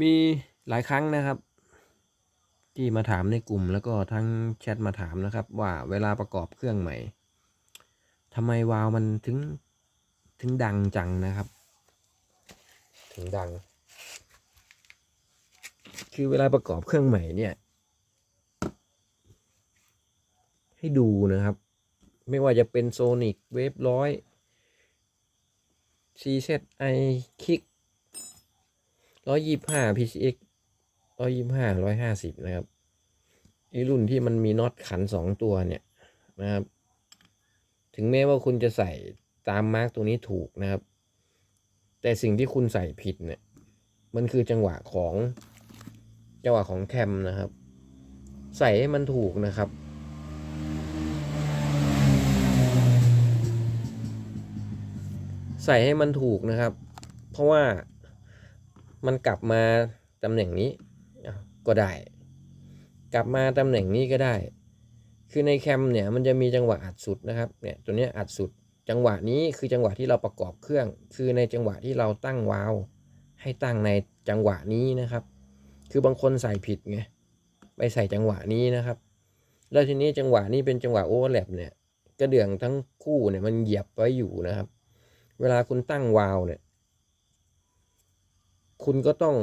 มีหลายครั้งนะครับ ที่มาถามในกลุ่มแล้วก็ทั้งแชทมาถามนะครับ ว่าเวลาประกอบเครื่องใหม่ทำไมวาล์วมันถึงถึงดังจังนะครับ ถึงดัง คือเวลาประกอบเครื่องใหม่เนี่ย ให้ดูนะครับ ไม่ว่าจะเป็นโซนิกเวฟร้อย CZI คิก ร้อยยี่ห้า PCX ร้อยยี่ห้าร้อยห้าสิบนะครับไอรุ่นที่มันมีน็อตขันสองตัวเนี่ยนะครับ ถึงแม้ว่าคุณจะใส่ตามมาร์กตัวนี้ถูกนะครับ แต่สิ่งที่คุณใส่ผิดเนี่ย มันคือจังหวะของจังหวะของแคมนะครับ ใส่ให้มันถูกนะครับใส่ให้มันถูกนะครับ เพราะว่า มันกลับมาตำแหน่งนี้ก็ได้ กลับมาตำแหน่งนี้ก็ได้ คือในแคมเนี่ยมันจะมีจังหวะอัดสุดนะครับเนี่ยตัวนี้อัดสุดจังหวะนี้คือจังหวะที่เราประกอบเครื่อง คือในจังหวะที่เราตั้งวาล์วให้ตั้งในจังหวะนี้นะครับ คือบางคนใส่ผิดไงไปใส่จังหวะนี้นะครับ แล้วทีนี้จังหวะนี้เป็นจังหวะโอเวอร์แลปเนี่ยกระเดื่องทั้งคู่เนี่ยมันเหยียบไว้อยู่นะครับ เวลาคุณตั้งวาล์วเนี่ย คุณก็ต้อง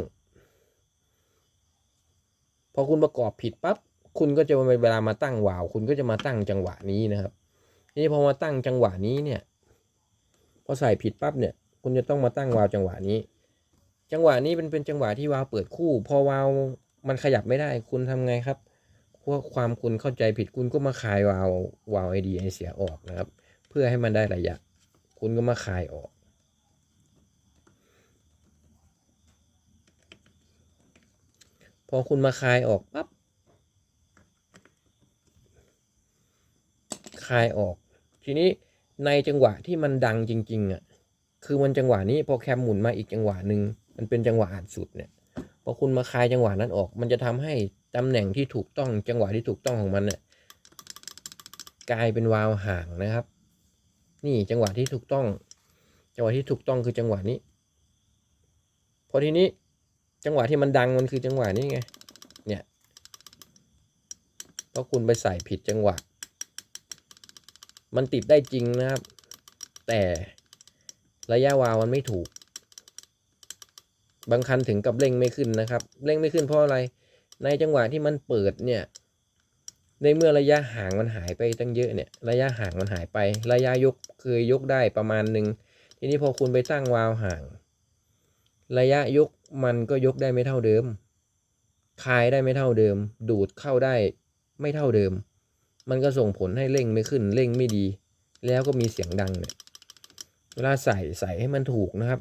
พอคุณประกอบผิดปั๊บคุณก็จะเวลามาตั้งวาล์วคุณก็จะมาตั้งจังหวะนี้นะครับทีนี้พอมาตั้งจังหวะนี้เนี่ย พอใส่ผิดปั๊บเนี่ย คุณจะต้องมาตั้งวาล์วจังหวะนี้ จังหวะนี้เป็นเป็นจังหวะที่วาล์วเปิดคู่ พอวาล์วมันขยับไม่ได้ คุณทำไงครับเพราะความคุณเข้าใจผิดคุณก็มาคายวาลววาล์วไอดีไอเสียออกนะครับ เพื่อให้มันได้ระยะ คุณก็มาคายออก พอคุณมาคลายออกปั๊บคลายออก ทีนี้ในจังหวะที่มันดังจริงๆอะคือมันจังหวะนี้พอแคมหมุนมาอีกจังหวะหนึ่งมันเป็นจังหวะอัดสุดเนี่ยพอคุณมาคลายจังหวะนั้นออก มันจะทำให้ตำแหน่งที่ถูกต้องจังหวะที่ถูกต้องของมันเนี่ยกลายเป็นวาล์วห่างนะครับ นี่จังหวะที่ถูกต้อง จังหวะที่ถูกต้องคือจังหวะนี้ พอทีนี้ จังหวะที่มันดังมันคือจังหวะนี้ไง เนี่ยเพราะคุณไปใส่ผิดจังหวะ มันติดได้จริงนะครับ แต่ระยะวาวมันไม่ถูก บางคันถึงกับเร่งไม่ขึ้นนะครับ เร่งไม่ขึ้นเพราะอะไร ในจังหวะที่มันเปิดเนี่ย ในเมื่อระยะห่างมันหายไปตั้งเยอะเนี่ย ระยะห่างมันหายไป ระยะยกเคยยกได้ประมาณหนึ่งทีนี้พอคุณไปตั้งวาวห่าง ระยะยก มันก็ยกได้ไม่เท่าเดิม คายได้ไม่เท่าเดิม ดูดเข้าได้ไม่เท่าเดิม มันก็ส่งผลให้เร่งไม่ขึ้นเร่งไม่ดี แล้วก็มีเสียงดังเนี่ย เวลาใส่ใส่ให้มันถูกนะครับ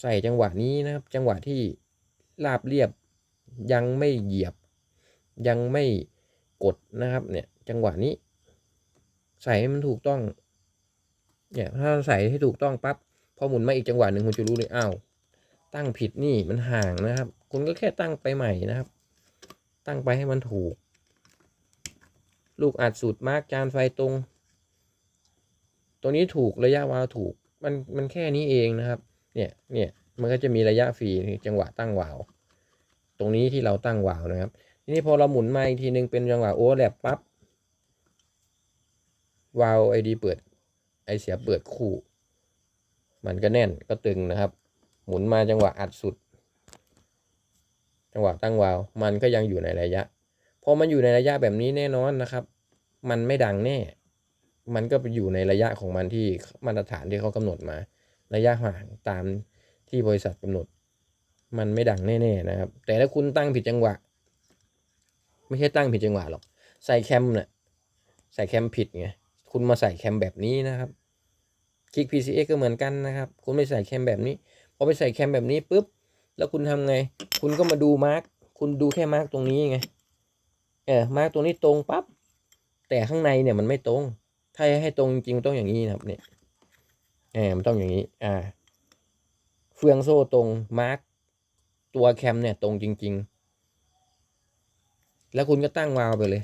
ใส่จังหวะนี้นะครับ จังหวะที่ราบเรียบยังไม่เหยียบ ยังไม่กดนะครับเนี่ยจังหวะนี้ ใส่ให้มันถูกต้องเนี่ยถ้าใส่ให้ถูกต้องปั๊บพอหมุนมาอีกจังหวะหนึ่งคุณจะรู้เลยอ้าว ตั้งผิดนี่มันห่างนะครับ คุณก็แค่ตั้งไปใหม่นะครับ ตั้งไปให้มันถูก ลูกอัดสูตรมาร์กจานไฟตรง ตัวนี้ถูกระยะวาวถูก มันมันแค่นี้เองนะครับ เนี่ยเนี่ยมันก็จะมีระยะฟรีจังหวะตั้งวาว ตรงนี้ที่เราตั้งวาวนะครับ ทีนี้พอเราหมุนมาอีกทีนึงเป็นจังหวะโอเวอร์แลปปั๊บวาวไอดีเปิดไอเสียเปิดคู่ มันก็แน่นก็ตึงนะครับ หมุนมาจังหวะอัดสุด จังหวะตั้งวาว มันก็ยังอยู่ในระยะ พอมันอยู่ในระยะแบบนี้แน่นอนนะครับ มันไม่ดังแน่ มันก็ไปอยู่ในระยะของมันที่มาตรฐานที่เขากำหนดมา ระยะห่างตามที่บริษัทกำหนด มันไม่ดังแน่ๆนะครับ แต่ถ้าคุณตั้งผิดจังหวะ ไม่ใช่ตั้งผิดจังหวะหรอก ใส่แคมเนี่ยใส่แคมผิดไง คุณมาใส่แคมแบบนี้นะครับ คลิก PCX ก็เหมือนกันนะครับ คุณไม่ใส่แคมแบบนี้ อไปใส่แคมแบบนี้ปุ๊บ แล้วคุณทำไง คุณก็มาดูมาร์กคุณดูแค่มาร์กตรงนี้ไง เออมาร์กตรงนี้ตรงปั๊บ แต่ข้างในเนี่ยมันไม่ตรง ถ้าให้ตรงจริงๆต้องอย่างนี้นะครับเนี่ยเออมันต้องอย่างนี้ อ่า เฟืองโซ่ตรงมาร์กตัวแคมเนี่ยตรงจริง ๆ แล้วคุณก็ตั้งวาล์วไปเลย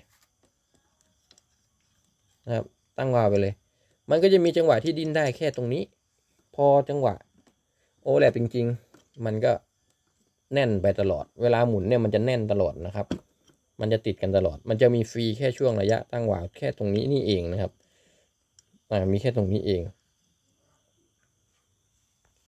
นะครับตั้งวาล์วไปเลย มันก็จะมีจังหวะที่ดิ้นได้แค่ตรงนี้ พอจังหวะ โอแลปจริง ๆ มันก็แน่นไปตลอด เวลาหมุนเนี่ยมันจะแน่นตลอดนะครับ มันจะติดกันตลอด มันจะมีฟรีแค่ช่วงระยะตั้งวาล์วแค่ตรงนี้นี่เองนะครับ อ่า มีแค่ตรงนี้เอง